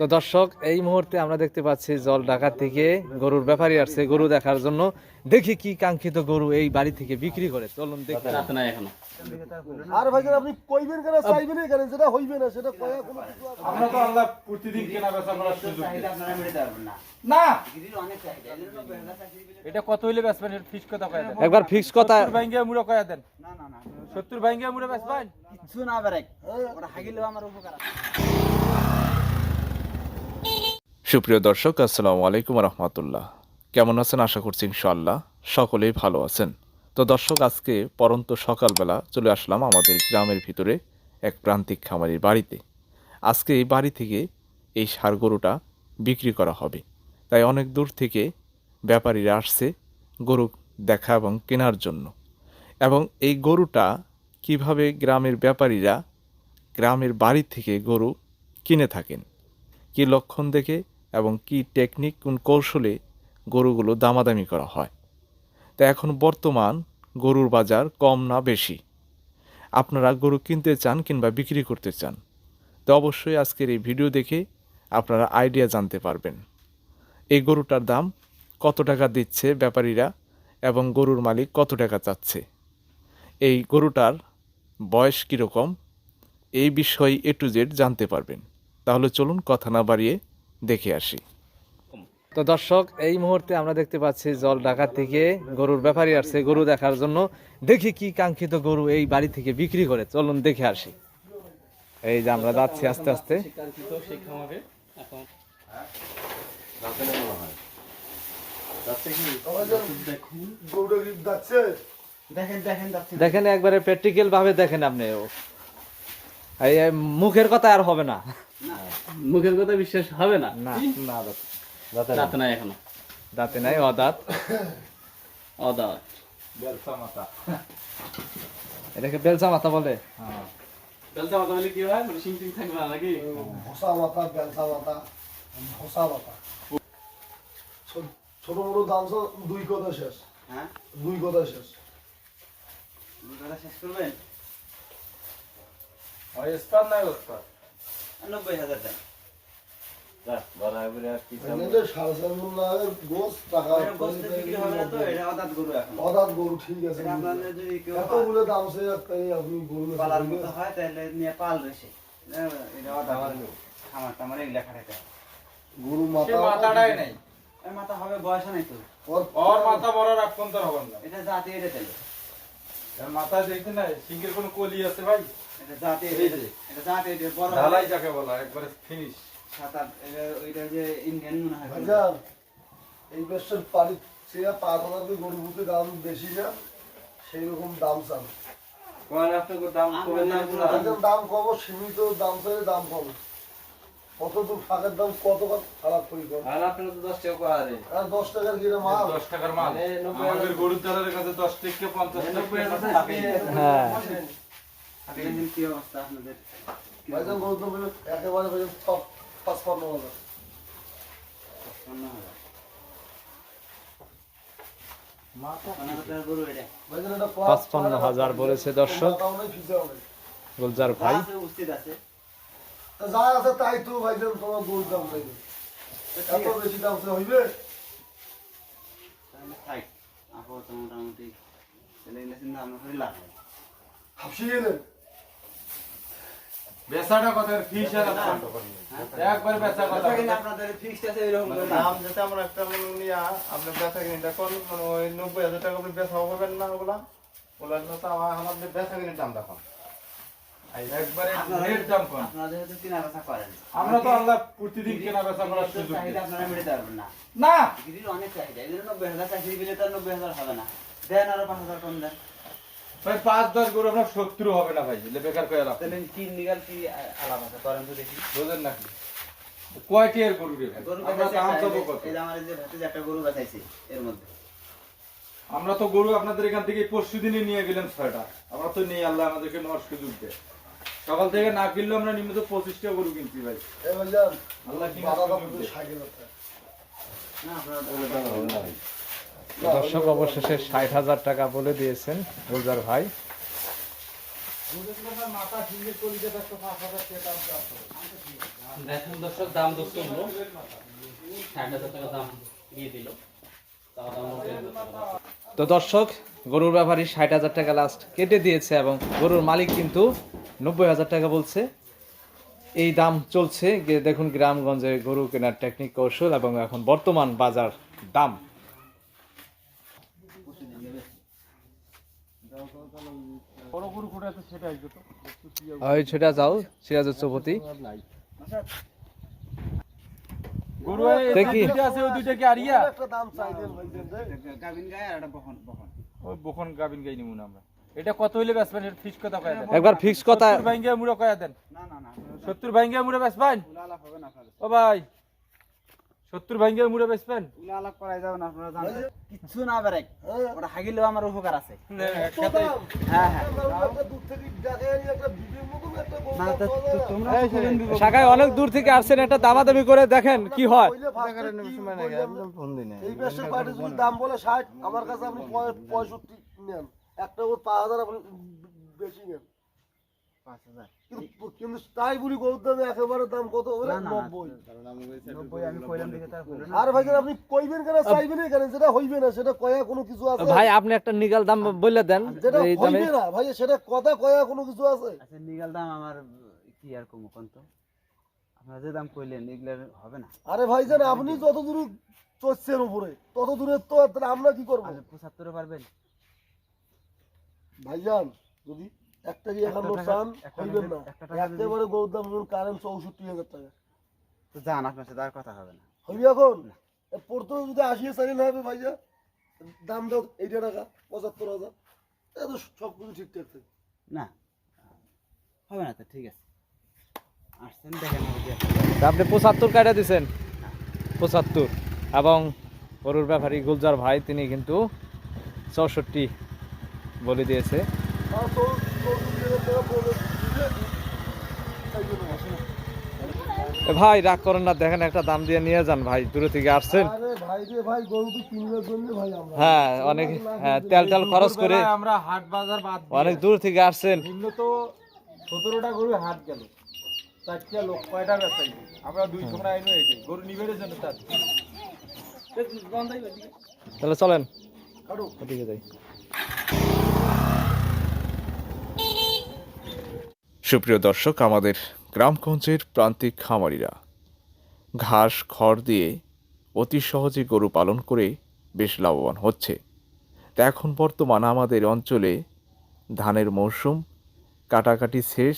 তো দর্শক এই মুহূর্তে আমরা দেখতে পাচ্ছি জল ঢাকা থেকে গরুর ব্যাপারী আসছে গরু দেখার জন্য। দেখি কি কাঙ্ক্ষিত গরু এই বাড়ি থেকে বিক্রি করে। চলুন দেখি। রাতে এখনও। আর ভাইজান আপনি কইবেন কেন চাইবেন কেন? যেটা হইবে না সেটা কয়া কোনো আমরা তো আল্লাহ প্রতিদিন কেনা বেচা করার সুযোগ দিই। আপনারা মেটাতে পারবেন না। এটা কত হইলে বেচবেন? এর ফিক্স কথা কয়া দেন। একবার ফিক্স কথা সত্তর ভাঙ্গিয়া মুড়ো কয়া দেন। না না না। সত্তর ভাঙ্গিয়া মুড়ো বেচবেন? কিচ্ছু না বেরেক ওটা হাগিলেও আমার উপকার আছে। সুপ্রিয় দর্শক, আসসালামু আলাইকুম রহমতুল্লাহ। কেমন আছেন? আশা করছি ইনশাআল্লাহ সকলেই ভালো আছেন। তো দর্শক, আজকে পরন্ত সকালবেলা চলে আসলাম আমাদের গ্রামের ভিতরে এক প্রান্তিক খামারির বাড়িতে। আজকে এই বাড়ি থেকে এই সার গরুটা বিক্রি করা হবে। তাই অনেক দূর থেকে ব্যাপারীরা আসছে গরু দেখা এবং কেনার জন্য। এবং এই গরুটা কীভাবে গ্রামের ব্যাপারীরা গ্রামের বাড়ি থেকে গরু কিনে থাকেন, কী লক্ষণ দেখে এবং কী টেকনিক কোন কৌশলে গরুগুলো দামাদামি করা হয়। তা এখন বর্তমান গরুর বাজার কম না বেশি। আপনারা গরু কিনতে চান কিংবা বিক্রি করতে চান, তো অবশ্যই আজকের এই ভিডিও দেখে আপনারা আইডিয়া জানতে পারবেন। এই গরুটার দাম কত টাকা দিচ্ছে ব্যাপারীরা এবং গরুর মালিক কত টাকা চাচ্ছে? এই গরুটার বয়স কীরকম? এই বিষয়ে এ টু জেড জানতে পারবেন। তাহলে চলুন কথা না বাড়িয়ে দেখে আসি। তো দর্শক, এই মুহূর্তে আমরা দেখতে পাচ্ছি জল ঢাকা থেকে গরুর ব্যাপারী আসছে গরু দেখার জন্য। দেখি কি কাঙ্ক্ষিত গরু এই বাড়ি থেকে বিক্রি করে। চলুন দেখে আসি। এই যে আমরা যাচ্ছি আস্তে আস্তে। দেখেন একবারে প্র্যাকটিক্যাল ভাবে দেখেন আপনি। মুখের কথা আর হবে না। মুখের কথা বিশ্বাস হবে না? না না রাতে নাই। এখনও। দাঁতে নাই অদাঁত। অদা বেলসা মাথা। এটাকে বেলসা মাথা বলে। বেলসা মাথা বলে কি হয়? মানে সিং টিং থাকবে না নাকি? ভোসা মাথা বেলসা মাথা ভোসা মাথা। ছোট- ছোট বড় দাম দুই কথা শেষ। হ্যাঁ? দুই কথা শেষ। কথা শেষ করবেন? ওই স্পার নাই ওস্পার নব্বই হাজার দেন হবে গরু তাহলে হবে। মাথা নাই। মাথা হবে বয়স নাই তো। ওর মাথা বড় রাখ কোন তোর হবেন না। এটা জাতি এটা এর মাথা দেখতে না সিংহের কোনো কলি আছে ভাই? এটা জাতি এটা জাতি এটা বড় ঢালাই যাকে বলা একবারে ফিনিশ সাত আট এটা ওইটা যে ইন্ডিয়ান মনে হয়। এই পাঁচ হাজার গরু বুকে দাম বেশি না সেই রকম দাম চান। দাম কমে দাম কম সীমিত দাম চাইলে দাম কম। কত দূর ফাঁকের দাম কত কত খারাপ করি? আর আপনার তো দশ টাকা করে আর দশ টাকার কিনে মাল? দশ টাকার মাল? মানে আমাদের গরুর দালালের কাছে দশ থেকে পঞ্চাশ টাকা হাজার হ্যাঁ। কি অবস্থা আপনাদের? ভাইজান গরু তো একেবারে ভাইজান পাঁচ পাঁচপান্ন হাজার। পঞ্চান্ন হাজার। পনেরো হাজার গরু এটা। ভাইজান এটা পাঁচপান্ন হাজার বলেছে দর্শক। গুলজার ভাই। উপস্থিত আছে। যা আছে তাই তো ভাইজান তোমার গরুর দাম এত বেশি দাম হইবে থাক আপাতত মোটামুটি ছেলে গেলে চিন্তা আমরা করে লাভ হাসিয়ে নেন বেচাটা কত ফিস আর একবার বেচা কথা। বেচা কিনা আপনাদের ফিক্সড আছে এরকম দাম যেটা আমরা একটা মনে নিয়ে আপনি বেচা মানে ওই নব্বই হাজার টাকা আপনি বেচা হবেন না ওগুলা ওগুলার মতো আমার আমাদের বেচা কিনির দাম দেখুন। একবারে আপনারা- দাম কম। আপনারা যেহেতু কেনা বেচা করেন। আমরা তো আল্লাহ প্রতিদিন কেনা বেচা করার সুযোগ দিই। আপনারা মেটাতে পারবেন না। না! বিক্রির অনেক চাহিদা। এই জন্য নব্বই হাজার তার নব্বই হাজার হবে না। দেন আরও পাঁচ হাজার কম দেন। ভাই পাঁচ দশ গরু আপনার শত্রু হবে না ভাই বেকার করে লাভ তাহলে কি নিগাল কি আলাপ আছে? করেন তো দেখি। বুঝলেন নাকি? কয়টি এর গরু রে গরু আমরা দাম একটা, কত? এই আমার যে ভাতিজা একটা গরু বেচাইছে এর মধ্যে। আমরা তো গরু আপনাদের এখান থেকে পরশু দিনে নিয়ে গেলাম ছয়টা। আমরা তো নেই আল্লাহ আমাদেরকে নেওয়ার সুযোগ দেয়। সকাল থেকে না কিনলেও আমরা নিম্নত পঁচিশটা গরু কিনছি ভাই। আল্লাহ দর্শক অবশেষে ষাট হাজার টাকা বলে দিয়েছেন গুলজার ভাই। দেখুন দর্শক দাম দোষ করল। ষাট হাজার টাকা দাম দিয়ে দিল। টাকা দাম নব্বই হাজার টাকা। তো দর্শক গরুর ব্যাপারী ষাট হাজার টাকা লাস্ট কেটে দিয়েছে এবং গরুর মালিক কিন্তু নব্বই হাজার টাকা বলছে। এই দাম চলছে। দেখুন গ্রামগঞ্জে গরু কেনার টেকনিক কৌশল এবং এখন বর্তমান বাজার দাম। ওই সেটা যাও সিরাজের চৌপতি দেখি। দুইটা আছে ওই দুইটা কি আরিয়া? একটা দাম চাই দেন ভাইজান রে। গাভিন গায়ে আর একটা বহন বহন ওই বখন গাবিন গাই আমরা। এটা কত হইলে বেচবেন? এর ফিক্স কথা কয়া দেন। একবার ফিক্স কথা সত্তর ভাঙ্গে মুড়ে কয়া দেন। না না না সত্তর ভাঙ্গে মুড়ে বেচবেন? উলা আলাপ হবে না ও ভাই সত্তর ভাঙ্গে মুড়ে বেচবেন? উলা আলাপ করাই যাবে না আপনারা জানেন। কিচ্ছু না বেরেক। ওটা হাগিলেও আমার উপকার আছে। হ্যাঁ হ্যাঁ। দূর থেকে নিয়ে একটা বিভক্ত। শাখায় অনেক দূর থেকে আসছেন একটা দামাদামি করে দেখেন কি হয়। এই দাম বলে ষাট আমার কাছে আপনি পঁয়ষট্টি নেন। একটা ওর পাঁচ হাজার আপনি বেশি নেন। পাঁচ হাজার। কিন্তু কিন্তু তাই বলি গরুর দামে একেবারে দাম কত হবে? না, না, না। নব্বই। নব্বই আমি কইলাম দেখে তার হলো না। আর ভাই আপনি কইবেন কেন চাইবেন কেন যেটা হইবে না সেটা কয়া কোনো কিছু আছে? ভাই আপনি একটা নিগাল দাম বলে দেন। যেটা হইবে না ভাই সেটা কথা কয়া কোনো কিছু আছে? আচ্ছা লিগাল দাম আমার কি আর কম আপনারা যে দাম কইলেন এগুলো হবে না। আরে ভাইজান আপনি যত দূর চড়ছেন উপরে তত দূরে তো আমরা কি করব? আচ্ছা পঁচাত্তরে পারবেন? ভাইজান যদি একটা কি একান্ন টাকা- চান হইবেন না। একেবারে গরুর দাম ধরুন কারেন্ট চৌষট্টি হাজার টাকা। তো যান আপনার সাথে আর কথা হবে না। হইবে এখন? পড়তে যদি আশি চালিয়ে না হবে ভাইজান দাম দাও এইটা টাকা পঁচাত্তর হাজার। এ তো সব কিছু ঠিকঠাক থাকে। না। হবে না তো ঠিক আছে। আসছেন দেখেন আপনি পঁচাত্তর কাটা দিছেন। পঁচাত্তর। এবং গরুর ব্যাপারী গুলজার ভাই তিনি কিন্তু চৌষট্টি বলে দিয়েছে। ভাই রাগ করেন না দেখেন একটা দাম দিয়ে নিয়ে যান ভাই দূরে থেকে আসছেন। হ্যাঁ অনেক হ্যাঁ, তেল খরচ করে আমরা হাট বাজার অনেক দূর থেকে আসছেন। তো সতেরোটা গরু হাট গেল। চারটা লোক কয়টা বেচাই আমরা দুই সময় আইনো এটি গরু নিবেড়ের জন্য চার তাহলে চলেন। কাটো। ওদিকে যাই। সুপ্রিয় দর্শক, আমাদের গ্রামগঞ্জের প্রান্তিক খামারিরা ঘাস, খড় দিয়ে অতি সহজে গরু পালন করে বেশ লাভবান হচ্ছে। তা এখন বর্তমান আমাদের অঞ্চলে ধানের মৌসুম কাটাকাটি শেষ,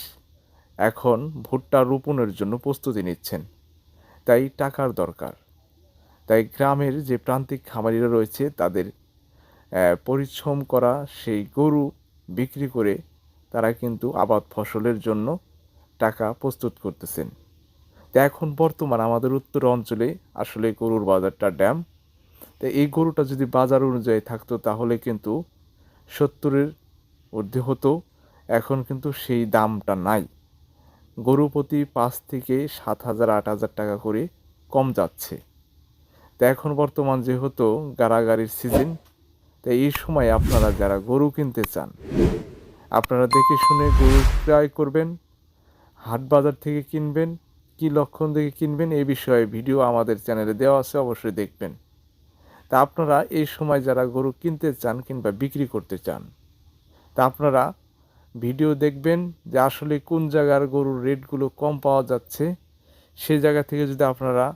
এখন ভুট্টা রোপণের জন্য প্রস্তুতি নিচ্ছেন। তাই টাকার দরকার। তাই গ্রামের যে প্রান্তিক খামারিরা রয়েছে, তাদের পরিশ্রম করা সেই গরু বিক্রি করে তারা কিন্তু আবাদ ফসলের জন্য টাকা প্রস্তুত করতেছেন। তো এখন বর্তমান আমাদের উত্তর অঞ্চলে আসলে গরুর বাজারটা ড্যাম। তো এই গরুটা যদি বাজার অনুযায়ী থাকতো তাহলে কিন্তু সত্তরের ঊর্ধ্বে হতো। এখন কিন্তু সেই দামটা নাই। গরু প্রতি পাঁচ থেকে সাত হাজার, আট হাজার টাকা করে কম যাচ্ছে। তো এখন বর্তমান যেহেতু গাড়াগাড়ির সিজন তাই এই সময় আপনারা যারা গরু কিনতে চান আপনারা দেখে শুনে গরু ক্রয় করবেন, হাট বাজার থেকে কিনবেন, কি লক্ষণ দেখে কিনবেন এই বিষয়ে ভিডিও আমাদের চ্যানেলে দেওয়া আছে, অবশ্যই দেখবেন। তা আপনারা এই সময় যারা গরু কিনতে চান কিংবা বিক্রি করতে চান, তা আপনারা ভিডিও দেখবেন যে আসলে কোন জায়গার গরুর রেটগুলো কম পাওয়া যাচ্ছে সেই জায়গা থেকে যদি আপনারা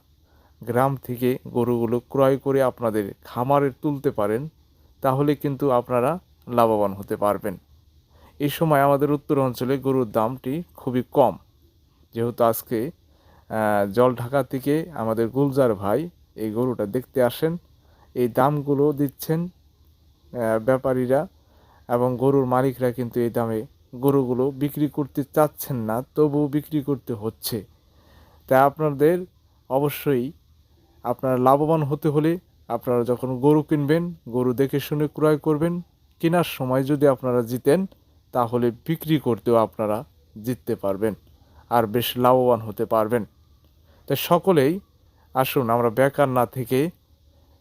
গ্রাম থেকে গরুগুলো ক্রয় করে আপনাদের খামারে তুলতে পারেন, তাহলে কিন্তু আপনারা লাভবান হতে পারবেন। এই সময় আমাদের উত্তর অঞ্চলে গরুর দামটি খুবই কম। যেহেতু আজকে জল ঢাকা থেকে আমাদের গুলজার ভাই এই গরুটা দেখতে আসেন। এই দামগুলো দিচ্ছেন ব্যাপারীরা এবং গরুর মালিকরা কিন্তু এই দামে গরুগুলো বিক্রি করতে চাচ্ছেন না, তবুও বিক্রি করতে হচ্ছে। তাই আপনাদের অবশ্যই আপনারা লাভবান হতে হলে আপনারা যখন গরু কিনবেন, গরু দেখে শুনে ক্রয় করবেন, কেনার সময় যদি আপনারা জিতেন তাহলে বিক্রি করতেও আপনারা জিততে পারবেন আর বেশ লাভবান হতে পারবেন। তাই সকলেই আসুন, আমরা বেকার না থেকে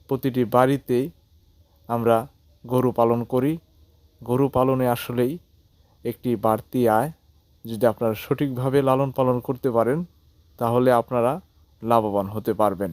প্রতিটি বাড়িতেই আমরা গরু পালন করি। গরু পালনে আসলেই একটি বাড়তি আয়। যদি আপনারা সঠিকভাবে লালন পালন করতে পারেন, তাহলে আপনারা লাভবান হতে পারবেন।